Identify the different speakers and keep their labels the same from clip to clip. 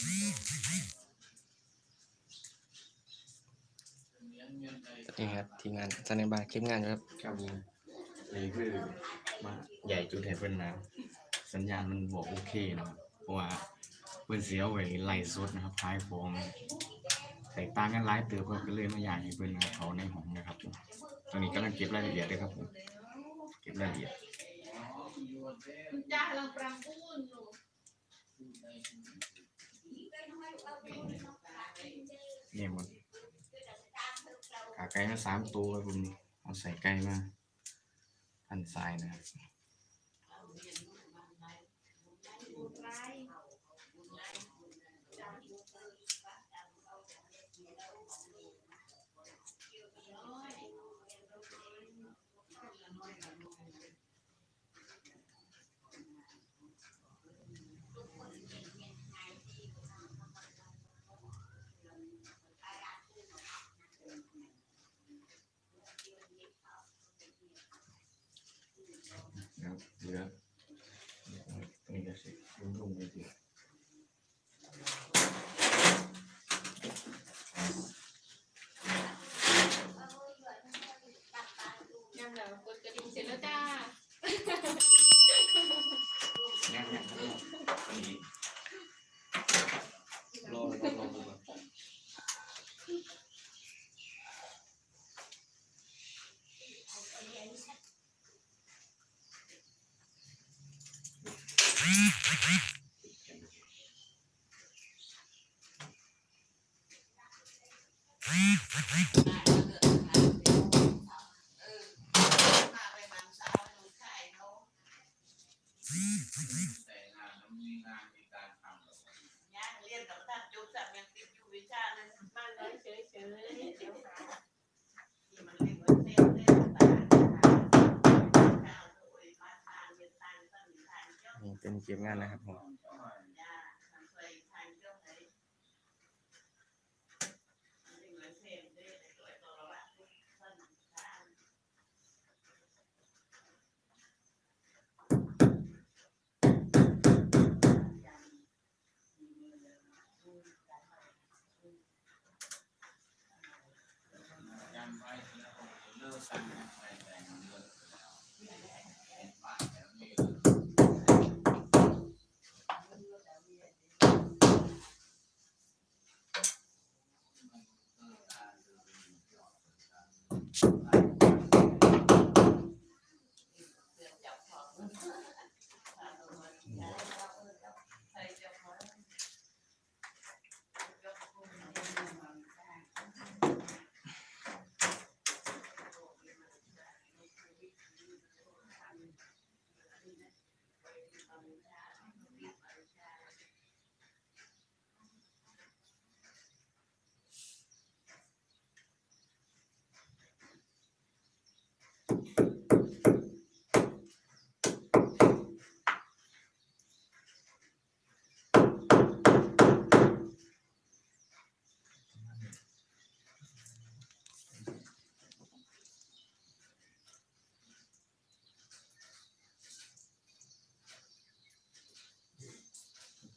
Speaker 1: นี่ครับทีมงานสแนบายคลิปงานอยู่ครับ
Speaker 2: ครับผมนี่คือมาใหญ่จุดให้เพิ่นนะสัญญาณมันบอกโอเคนะครับเพราะว่าเพิ่นเสียไว้ไล่สดนะครับท้ายของแตกต่างกันหลายเติบครับก็เลยมาอยากให้เพิ่นนะเขาในห้องนะครับตอนนี้กำลังเก็บรายละเอียดเลยครับผมเก็บรายละเอียด
Speaker 3: จ้าลังปราง พูนอยู่
Speaker 2: นี่หมดขาไก่มาสามตัวครับผมเอาใส่ไก่มาพันทรายนะครับ นะครับเหลือตรงนี้ก็สิลุ่มลุ่มๆไปสิ
Speaker 3: ยังเหรอกดกระดิ่งเสร็จแล้วจ้า
Speaker 2: งั้นงั้นครับอันนี้
Speaker 1: รอเลยครับรอดูก่อน
Speaker 4: เรียนกับท่านจุ๊บสับยังติดอยู่วิชาเลยบ้านเลยเฉยเฉยเดี๋ยวหาที่มันเรียกว่าเต้นเต้นตาข้าวโอ้ยมาทานเป็นทานต้นทานเจ้า
Speaker 1: นี่เป็นคลิปงานนะครับผม
Speaker 4: Yeah.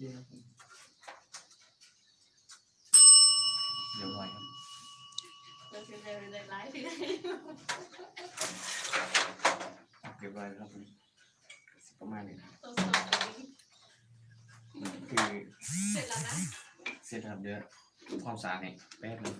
Speaker 4: เดี๋
Speaker 2: ยวไว้ครับ
Speaker 3: เราจะเร็วเลยไลฟ์ที่ไหน
Speaker 2: เก็บไว้ครับผมประมาณนี้ครับ
Speaker 3: สอบตัวนี้
Speaker 2: คือ
Speaker 3: เสร็จแล้วนะ
Speaker 2: เสร็จครับเดี๋ยวความสะอาดเนี่ยแป๊บนึง